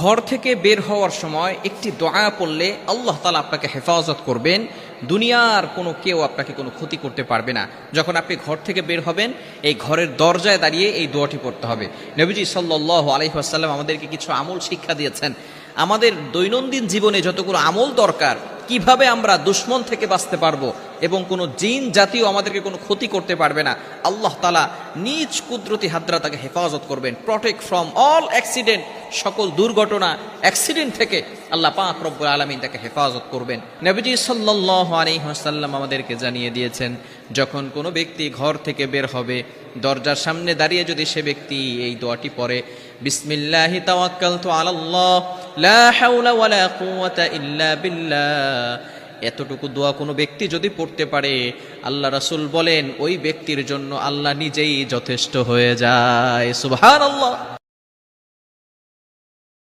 ঘর থেকে বের হওয়ার সময় একটি দোয়া পড়লে আল্লাহ তালা আপনাকে হেফাজত করবেন। দুনিয়ার কোনো কেউ আপনাকে কোনো ক্ষতি করতে পারবে না। যখন আপনি ঘর থেকে বের হবেন, এই ঘরের দরজায় দাঁড়িয়ে এই দোয়াটি পড়তে হবে। নবীজি সাল্লাহ আলহিহাসাল্লাম আমাদেরকে কিছু আমল শিক্ষা দিয়েছেন। আমাদের দৈনন্দিন জীবনে যতগুলো আমল দরকার কীভাবে আমরা দুশ্মন থেকে বাঁচতে পারব এবং কোনো জিন জাতীয় আমাদেরকে কোনো ক্ষতি করতে পারবে না, আল্লাহ তালা নিজ কুদরতি হাদ্রা তাকে হেফাজত করবেন। প্রটেক্ট ফ্রম অল অ্যাক্সিডেন্ট সকল দুর্ঘটনা অ্যাক্সিডেন্ট থেকে আল্লাহ পাক রব্বুল আলমিন তাকে হেফাজত করবেন। নবীজি সাল্লাহ আলহিহাসাল্লাম আমাদেরকে জানিয়ে দিয়েছেন, যখন কোনো ব্যক্তি ঘর থেকে বের হবে, দরজার সামনে দাঁড়িয়ে যদি সে ব্যক্তি এই দোয়াটি পড়ে, বিসমিল্লাহি তাওয়াক্কালতু আলাল্লাহ লা এতটুকু দোয়া কোনো ব্যক্তি যদি পড়তে পারে, আল্লাহ রাসুল বলেন, ওই ব্যক্তির জন্য আল্লাহ নিজেই যথেষ্ট হয়ে যায়। সুবহানাল্লাহ।